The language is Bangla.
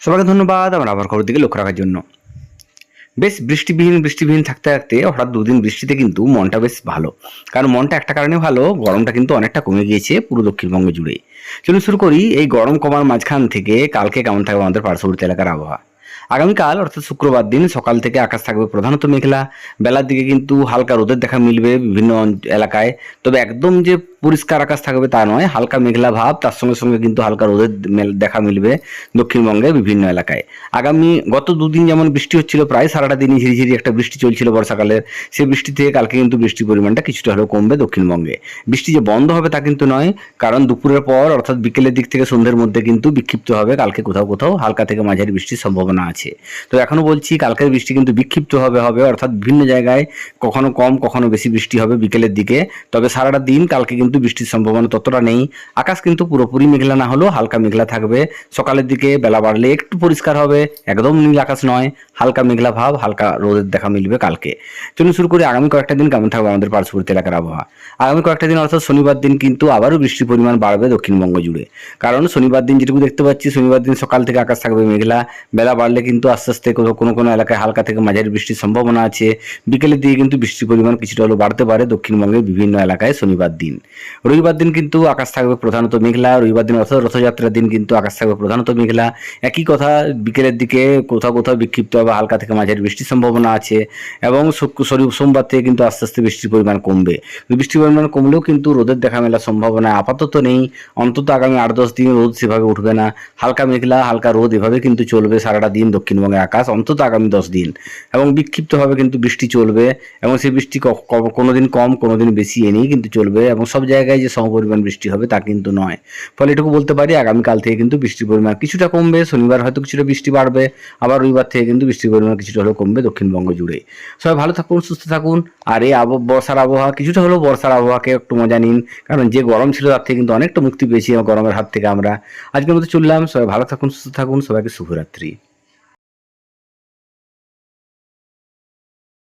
সবাইকে ধন্যবাদ আমার আবার খবর দিকে লক্ষ্য রাখার জন্য। বেশ বৃষ্টিবিহীন বৃষ্টিবিহীন থাকতে থাকতে হঠাৎ দুদিন বৃষ্টিতে কিন্তু মনটা বেশ ভালো। কারণ মনটা একটা কারণে ভালো, গরমটা কিন্তু অনেকটা কমে গিয়েছে পুরো দক্ষিণবঙ্গ জুড়ে। চলুন শুরু করি এই গরম কমার মাঝখান থেকে কালকে কেমন থাকবে আমাদের পার্শ্ববর্তী এলাকার আবহাওয়া। আগামীকাল, অর্থাৎ শুক্রবার দিন, সকাল থেকে আকাশ থাকবে প্রধানত মেঘলা। বেলার দিকে কিন্তু হালকা রোদের দেখা মিলবে বিভিন্ন এলাকায়। তবে একদম যে পরিষ্কার আকাশ থাকবে তা নয়, হালকা মেঘলা ভাব, তার সঙ্গে সঙ্গে কিন্তু হালকা রোদের দেখা মিলবে দক্ষিণবঙ্গে বিভিন্ন এলাকায়। আগামী গত দুদিন যেমন বৃষ্টি হচ্ছিল, প্রায় সারাটা দিনই ঝিরিঝিরি একটা বৃষ্টি চলছিল বর্ষাকালের সেই বৃষ্টি থেকে কালকে কিন্তু বৃষ্টির পরিমাণটা কিছুটা হলেও কমবে দক্ষিণবঙ্গে। বৃষ্টি যে বন্ধ হবে তা কিন্তু নয়, কারণ দুপুরের পর, অর্থাৎ বিকেলের দিক থেকে সন্ধ্যের মধ্যে কিন্তু বিক্ষিপ্ত হবে, কালকে কোথাও কোথাও হালকা থেকে মাঝারি বৃষ্টির সম্ভাবনা আছে। তো এখনও বলছি, কালকের বৃষ্টি কিন্তু বিক্ষিপ্ত হবে হবে, অর্থাৎ বিভিন্ন জায়গায় কখনো কম, কখনো বেশি বৃষ্টি হবে বিকেলের দিকে। তবে সারাটা দিন কালকে কিন্তু বৃষ্টির সম্ভাবনা ততটা নেই। আকাশ কিন্তু পুরোপুরি মেঘলা না হলেও হালকা মেঘলা থাকবে। সকালের দিকে বেলা বাড়লে একটু পরিষ্কার হবে, একদম নীল আকাশ নয়, হালকা মেঘলা ভাব, হালকা রোদের দেখা মিলবে কালকে। চলুন শুরু করি আগামী কয়েকটা দিন কেমন থাকবে আমাদের পার্শ্ববর্তী এলাকার আবহাওয়া। আগামী কয়েকটা দিন অর্থাৎ শনিবার দিন কিন্তু আবারও বৃষ্টির পরিমাণ বাড়বে দক্ষিণবঙ্গ জুড়ে। কারণ শনিবার দিন যেটুকু দেখতে পাচ্ছি, শনিবার দিন সকাল থেকে আকাশ থাকবে মেঘলা। বেলা বাড়লে কিন্তু আস্তে আস্তে কোনো কোনো এলাকায় হালকা থেকে মাঝারি বৃষ্টির সম্ভাবনা আছে। বিকেলের দিকে কিন্তু বৃষ্টির পরিমাণ কিছুটা হলেও বাড়তে পারে দক্ষিণবঙ্গের বিভিন্ন এলাকায় শনিবার দিন। রবিবার দিন কিন্তু আকাশ থাকবে প্রধানত মেঘলা, রবিবার দিন অর্থাৎ রথযাত্রার দিন কিন্তু আকাশ থাকবে প্রধানত মেঘলা। একই কথা, বিকেলের দিকে কোথাও কোথাও বিক্ষিপ্ত বা হালকা থেকে মাঝারি বৃষ্টির সম্ভাবনা আছে এবং সোমবার থেকে কিন্তু আস্তে আস্তে বৃষ্টির পরিমাণ কমবে। বৃষ্টির পরিমাণ কমলেও কিন্তু রোদের দেখা মেলার সম্ভাবনা আপাতত নেই। অন্তত আগামী আট দশ দিন রোদ সেভাবে উঠবে না। হালকা মেঘলা, হালকা রোদ এভাবে কিন্তু চলবে সারাটা দিন দক্ষিণবঙ্গে আকাশ, অন্তত আগামী দশ দিন। এবং বিক্ষিপ্তভাবে কিন্তু বৃষ্টি চলবে এবং সেই বৃষ্টি ক- ক- কোনোদিন কম, কোনোদিন বেশি এ এনেই কিন্তু চলবে এবং সব জায়গায় যে সমপরিমাণ বৃষ্টি হবে তা কিন্তু নয়। ফলে এটুকু বলতে পারি, আগামীকাল থেকে কিন্তু বৃষ্টির পরিমাণ কিছুটা কমবে, শনিবার হয়তো কিছুটা বৃষ্টি বাড়বে, আবার রবিবার থেকে কিন্তু বৃষ্টির পরিমাণ কিছুটা হলেও কমবে দক্ষিণবঙ্গ জুড়ে। সবাই ভালো থাকুন, সুস্থ থাকুন, আর এই আব বর্ষার আবহাওয়া কিছুটা হলেও বর্ষার আবহাওয়াকে একটু মজা নিন, কারণ যে গরম ছিল তার থেকে কিন্তু অনেকটা মুক্তি পেয়েছি গরমের হাত থেকে আমরা। আজকের মতো চললাম, সবাই ভালো থাকুন, সুস্থ থাকুন, সবাইকে শুভরাত্রি।